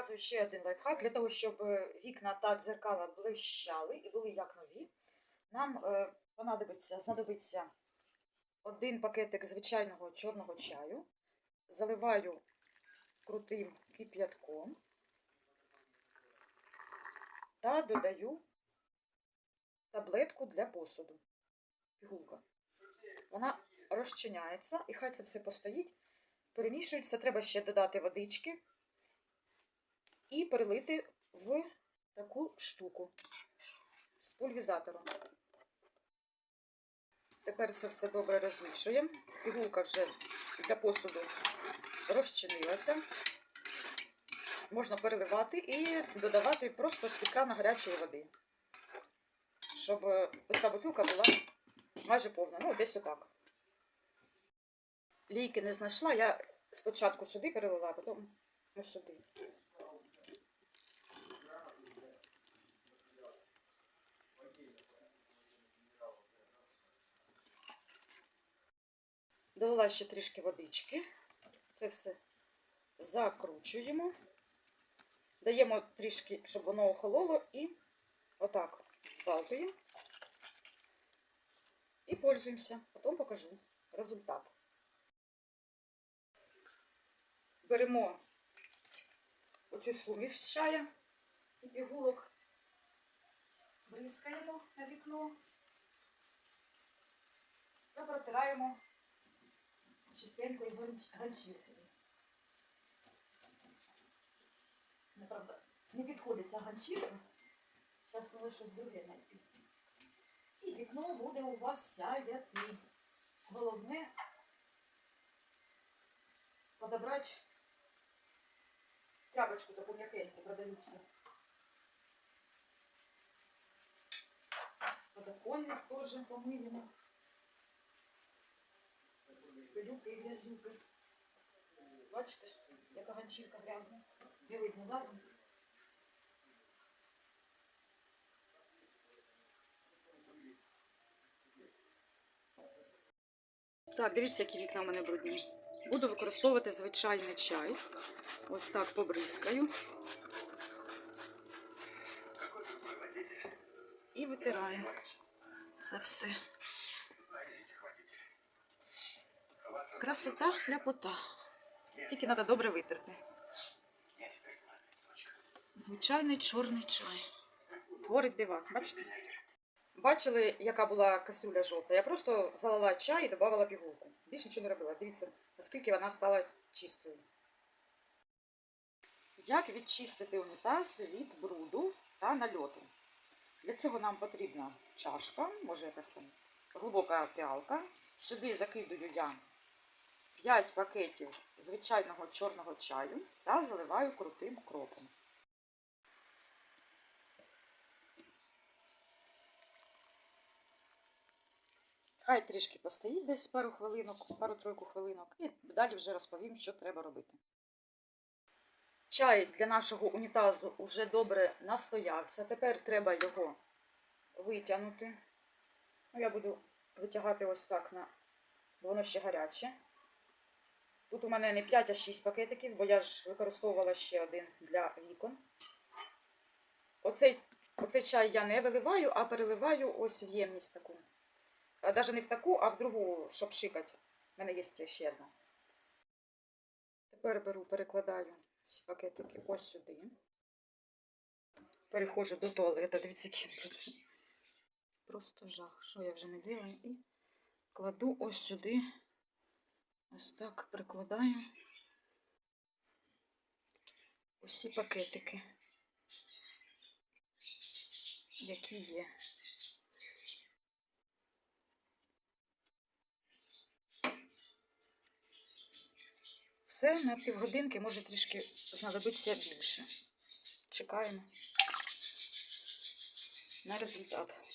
показую ще один лайфхак. Для того, щоб е, вікна та дзеркала блищали і були як нові, нам е, понадобиться, знадобиться один пакетик звичайного чорного чаю. Заливаю крутим кип'ятком та додаю таблетку для посуду. Пігулка. Вона розчиняється, і хай це все постоїть. Перемішується, треба ще додати водички і перелити в таку штуку з пульвізатором. Тепер це все добре розмішуємо. Пігулка вже для посуду розчинилася. Можна переливати і додавати просто з крана гарячої води. Щоб оця бутилка була майже повна. Ну, десь отак. Лійки не знайшла, я спочатку сюди перелила, а потім сюди. Долила ще трішки водички. Це все закручуємо. Даємо трішки, щоб воно охололо, і отак збалтуємо. І пользуємося. Потім покажу результат. Беремо оцю суміш чая і пігулок, бризкаємо на вікно та протираємо чистенькою ганч- ганчіркою. Неправда, не підходить ця ганчірка. Зараз треба щось друге знайти. І вікно буде у вас сяяти. Головне подобрати тряпочку таку м'якеньку продаються. Подоконник теж помиємо. Пилюки і грязюки. Бачите, яка ганчірка грязна. Не видно, да? Так, дивіться, які вікна в мене брудні. Буду використовувати звичайний чай. Ось так побризкаю. І витираю. Це все. Красота, ляпота. Тільки треба добре витерти. Звичайний чорний чай. Творить дива. Бачите? Бачили, яка була кастрюля жовта? Я просто залила чай і додавала пігулку. Більше нічого не робила. Дивіться, наскільки вона стала чистою. Як відчистити унітаз від бруду та нальоту? Для цього нам потрібна чашка, може якась там глибока піалка. Сюди закидую я 5 пакетів звичайного чорного чаю та заливаю крутим кропом. Хай трішки постоїть десь пару хвилинок, пару-тройку хвилинок, і далі вже розповім, що треба робити. Чай для нашого унітазу вже добре настоявся. Тепер треба його витягнути. Ну, я буду витягати ось так, на... воно ще гаряче. Тут у мене не 5, а 6 пакетиків, бо я ж використовувала ще один для вікон. Оцей, оцей чай я не виливаю, а переливаю ось в ємність таку. Навіть не в таку, а в другу, щоб шикати. У мене є ще одна. Тепер беру, перекладаю всі пакетики ось сюди. Переходжу до туалета. Дивіться, який. Просто жах. Що я вже не делаю? І кладу ось сюди. Ось так прикладаю усі пакетики, які є. Все на півгодинки, може трішки знадобиться більше. Чекаємо на результат.